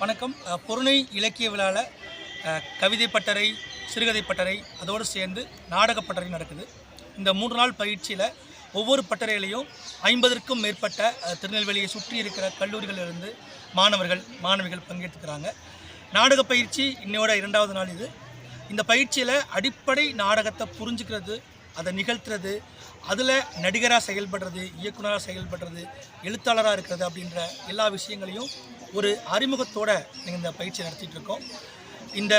வணக்கம். பொருணை இலக்கிய விழாவில் கவிதை பட்டறை சிறுகதை பட்டறை அதோடு சேர்ந்து நாடக பட்டறை நடக்குது. இந்த மூன்று நாள் பயிற்சியில் ஒவ்வொரு பட்டறையிலையும் ஐம்பதற்கும் மேற்பட்ட திருநெல்வேலியை சுற்றி இருக்கிற கல்லூரிகளிலிருந்து மாணவர்கள் மாணவிகள் பங்கேற்றுக்கிறாங்க. நாடக பயிற்சி இன்னையோட இரண்டாவது நாள் இது. இந்த பயிற்சியில் அடிப்படை நாடகத்தை புரிஞ்சுக்கிறது அதை நிகழ்த்துறது அதில் நடிகராக செயல்படுறது இயக்குனராக செயல்படுறது எழுத்தாளராக இருக்கிறது அப்படின்ற எல்லா விஷயங்களையும் ஒரு அறிமுகத்தோடு நீங்கள் இந்த பயிற்சி நடத்திட்டு இருக்கோம். இந்த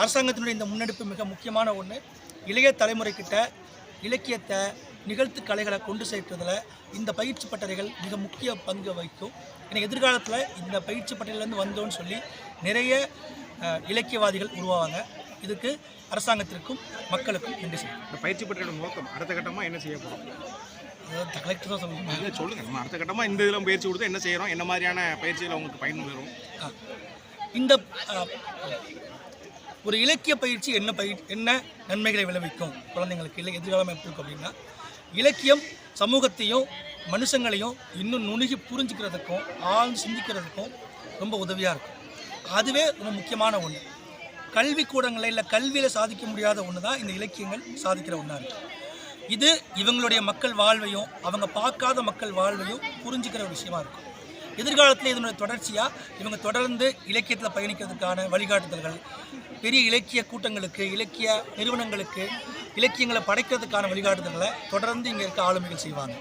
அரசாங்கத்தினுடைய இந்த முன்னெடுப்பு மிக முக்கியமான ஒன்று இளைய தலைமுறைக்கிட்ட இலக்கியத்தை நிகழ்த்து கலைகளை கொண்டு சேர்க்கிறதுல இந்த பயிற்சி பட்டறைகள் மிக முக்கிய பங்கு வகிக்கும். எனக்கு எதிர்காலத்தில் இந்த பயிற்சி பட்டறையிலேருந்து வந்தோன்னு சொல்லி நிறைய இலக்கியவாதிகள் உருவாவாங்க. இதுக்கு அரசாங்கத்திற்கும் மக்களுக்கும் நன்றி செய்யும் இந்த பயிற்சி பற்றியோட நோக்கம் அடுத்த கட்டமாக என்ன செய்ய போகிறோம் கலெக்டர் தான் சொல்லுங்கள் நம்ம அடுத்த கட்டமாக இந்த இதில் பயிற்சி கொடுத்து என்ன செய்கிறோம் என்ன மாதிரியான பயிற்சிகள் உங்களுக்கு பயன். இந்த ஒரு இலக்கிய பயிற்சி என்ன பயிர் என்ன நன்மைகளை விளைவிக்கும்? குழந்தைங்களுக்கு இல்லை எதிர்காலம் எப்படி இருக்கும் அப்படின்னா இலக்கியம் சமூகத்தையும் மனுஷங்களையும் இன்னும் நுணுகி புரிஞ்சுக்கிறதுக்கும் ஆழ்ந்து சிந்திக்கிறதுக்கும் ரொம்ப உதவியாக இருக்கும். அதுவே ரொம்ப முக்கியமான ஒன்று கல்வி கூடங்களில் இல்லை கல்வியில் சாதிக்க முடியாத ஒன்று தான் இந்த இலக்கியங்கள் சாதிக்கிற ஒன்றா இருக்குது இது இவங்களுடைய மக்கள் வாழ்வையும் அவங்க பார்க்காத மக்கள் வாழ்வையும் புரிஞ்சுக்கிற ஒரு விஷயமா இருக்கும். எதிர்காலத்தில் இதனுடைய தொடர்ச்சியாக இவங்க தொடர்ந்து இலக்கியத்தில் பயணிக்கிறதுக்கான வழிகாட்டுதல்கள் பெரிய இலக்கிய கூட்டங்களுக்கு இலக்கிய நிறுவனங்களுக்கு இலக்கியங்களை படைக்கிறதுக்கான வழிகாட்டுதல்களை தொடர்ந்து இங்கே இருக்க ஆளுமைகள் செய்வாங்க.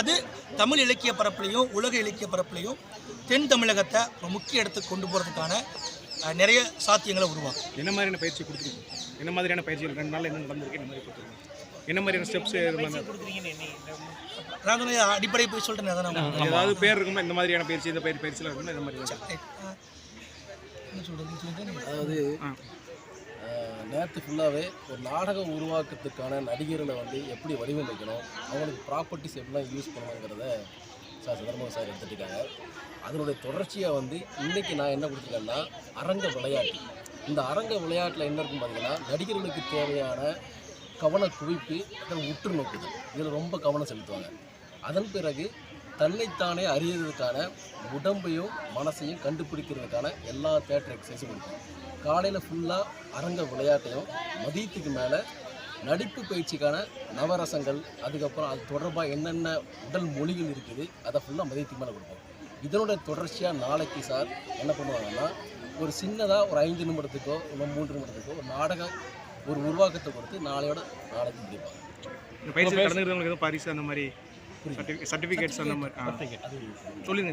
அது தமிழ் இலக்கிய பரப்புலையும் உலக இலக்கிய பரப்புலையும் தென் தமிழகத்தை ஒரு முக்கிய இடத்துக்கு கொண்டு போகிறதுக்கான நிறைய சாத்தியங்களை உருவாக்கும். என்ன மாதிரியான பயிற்சி கொடுத்துருக்கீங்க? என்ன மாதிரியான பயிற்சிகள்? ரெண்டு நாள் என்ன நடந்திருக்கு? என்ன மாதிரி கொடுத்துருக்கீங்க? என்ன மாதிரியான ஸ்டெப்ஸ் நான் சொன்ன அடிப்படை போய் சொல்லிட்டேன் அதான் ஏதாவது பேர் இருக்குமா? இந்த மாதிரியான பயிற்சி இந்த பயிற்சி பயிற்சியில் இருக்குமா? இந்த மாதிரி அதாவது. நேற்று ஃபுல்லாகவே ஒரு நாடகம் உருவாக்கத்துக்கான நடிகர்களை வந்து எப்படி வடிவமைக்கணும்? அவங்களுக்கு ப்ராப்பர்ட்டிஸ் எப்படிலாம் யூஸ் பண்ணணுங்கிறத சார் சந்திரமோகன் சார் எடுத்துட்டாங்க அதனுடைய தொடர்ச்சியாக வந்து இன்றைக்கி நான் என்ன கொடுத்துருக்கேன்னா அரங்க விளையாட்டு. இந்த அரங்க விளையாட்டில் என்ன இருக்கும் பார்த்தீங்கன்னா நடிகர்களுக்கு தேவையான கவன குவிப்பி அதை உற்று நோக்குது இதில் ரொம்ப கவனம் செலுத்துவாங்க. அதன் பிறகு தன்னைத்தானே அறியறதுக்கான உடம்பையும் மனசையும் கண்டுபிடிக்கிறதுக்கான எல்லா தேட்டர் எக்ஸசைஸும் கொடுக்கும் காலையில் ஃபுல்லாக அரங்க விளையாட்டையும் மதியத்துக்கு மேலே நடிப்பு பயிற்சிக்கான நவரசங்கள் அதுக்கப்புறம் அது தொடர்பாக என்னென்ன உடல் மொழிகள் இருக்குது அதை ஃபுல்லாக மதியத்துக்கு மேலே கொடுப்போம். இதனுடைய தொடர்ச்சியாக நாளைக்கு சார் என்ன பண்ணுவாங்கன்னா ஒரு சின்னதாக ஒரு ஐந்து நிமிடத்துக்கோ இல்லை மூன்று நிமிடத்துக்கோ ஒரு நாடக ஒரு உருவாக்கத்தை கொடுத்து நாளையோட நாளைக்கு முடிப்பாங்க. இந்த பயிற்சி கடந்துக்கிறவங்களுக்கு எதுவும் பரிசு அந்த மாதிரி சர்டிஃபிகேட்ஸ் அந்த மாதிரி. சொல்லுங்க.